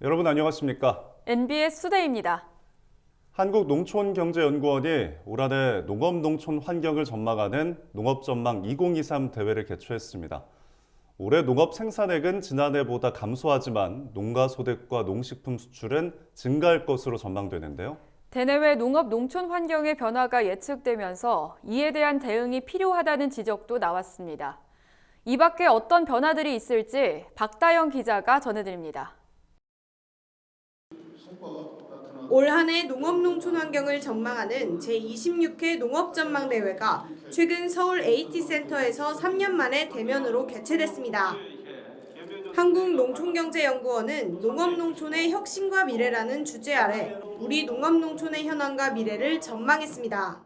여러분 안녕하십니까? NBS 수대입니다. 한국농촌경제연구원이 올 한해 농업농촌 환경을 전망하는 농업전망 2023 대회를 개최했습니다. 올해 농업 생산액은 지난해보다 감소하지만 농가 소득과 농식품 수출은 증가할 것으로 전망되는데요. 대내외 농업 농촌 환경의 변화가 예측되면서 이에 대한 대응이 필요하다는 지적도 나왔습니다. 이 밖에 어떤 변화들이 있을지 박다영 기자가 전해드립니다. 올 한해 농업농촌 환경을 전망하는 제26회 농업전망대회가 최근 서울 AT센터에서 3년 만에 대면으로 개최됐습니다. 한국농촌경제연구원은 농업농촌의 혁신과 미래라는 주제 아래 우리 농업농촌의 현황과 미래를 전망했습니다.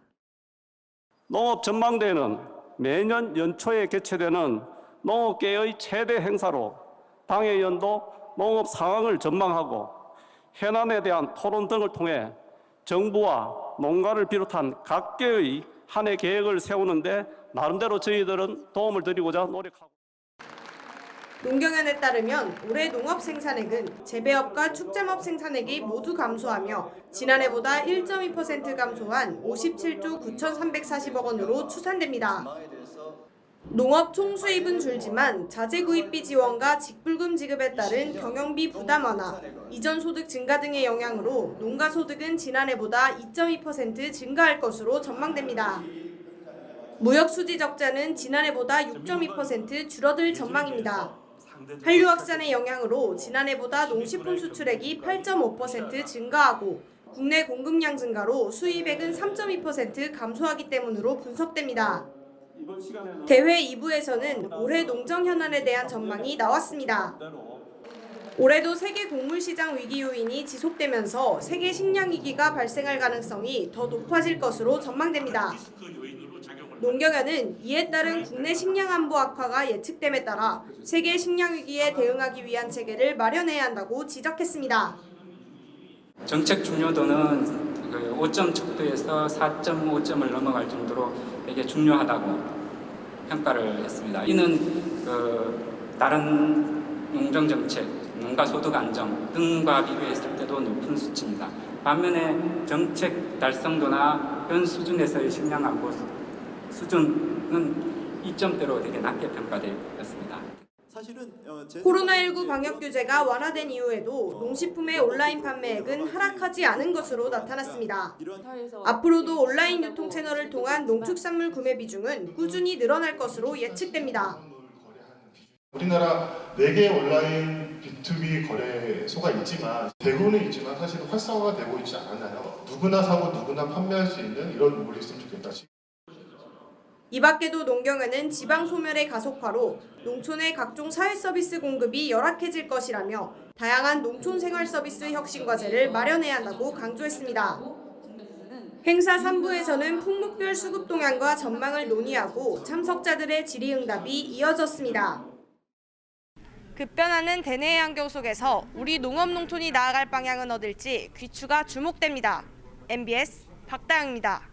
농업 전망대회는 매년 연초에 개최되는 농업계의 최대 행사로 당해 연도 농업 상황을 전망하고 현안에 대한 토론 등을 통해 정부와 농가를 비롯한 각계의 한 해 계획을 세우는데 나름대로 저희들은 도움을 드리고자 노력하고 농경연에 따르면 올해 농업 생산액은 재배업과 축제업 생산액이 모두 감소하며 지난해보다 1.2% 감소한 57조 9,340억 원으로 추산됩니다. 농업 총수입은 줄지만 자재 구입비 지원과 직불금 지급에 따른 경영비 부담 완화, 이전 소득 증가 등의 영향으로 농가 소득은 지난해보다 2.2% 증가할 것으로 전망됩니다. 무역 수지 적자는 지난해보다 6.2% 줄어들 전망입니다. 한류 확산의 영향으로 지난해보다 농식품 수출액이 8.5% 증가하고 국내 공급량 증가로 수입액은 3.2% 감소하기 때문으로 분석됩니다. 대회 2부에서는 올해 농정 현안에 대한 전망이 나왔습니다. 올해도 세계 곡물 시장 위기 요인이 지속되면서 세계 식량 위기가 발생할 가능성이 더 높아질 것으로 전망됩니다. 농경연은 이에 따른 국내 식량 안보 악화가 예측됨에 따라 세계 식량 위기에 대응하기 위한 체계를 마련해야 한다고 지적했습니다. 정책 중요도는 그 5점 척도에서 4.5점을 넘어갈 정도로 되게 중요하다고 평가를 했습니다. 이는 그 다른 농정 정책, 농가 소득 안정 등과 비교했을 때도 높은 수치입니다. 반면에 정책 달성도나 현 수준에서의 식량 안보 수- 수준은 2점대로 되게 낮게 평가되었습니다. 사실은 어, 제 코로나19 방역 규제가 완화된 이후에도 농식품의 온라인 판매액은 하락하지 않은 것으로 나타났습니다. 앞으로도 온라인 유통 채널을 통한 농축산물 구매 비중은 꾸준히 늘어날 것으로 예측됩니다. 우리나라 4개 온라인 B2B 거래소가 있지만 대구는 있지만 사실 활성화가 되고 있지 않아요. 누구나 사고 누구나 판매할 수 있는 이런 부분이 있으면 좋겠다. 이 밖에도 농경연은 지방 소멸의 가속화로 농촌의 각종 사회 서비스 공급이 열악해질 것이라며 다양한 농촌 생활 서비스 혁신 과제를 마련해야 한다고 강조했습니다. 행사 3부에서는 품목별 수급 동향과 전망을 논의하고 참석자들의 질의응답이 이어졌습니다. 급변하는 대내 환경 속에서 우리 농업 농촌이 나아갈 방향은 어딜지 귀추가 주목됩니다. MBS 박다영입니다.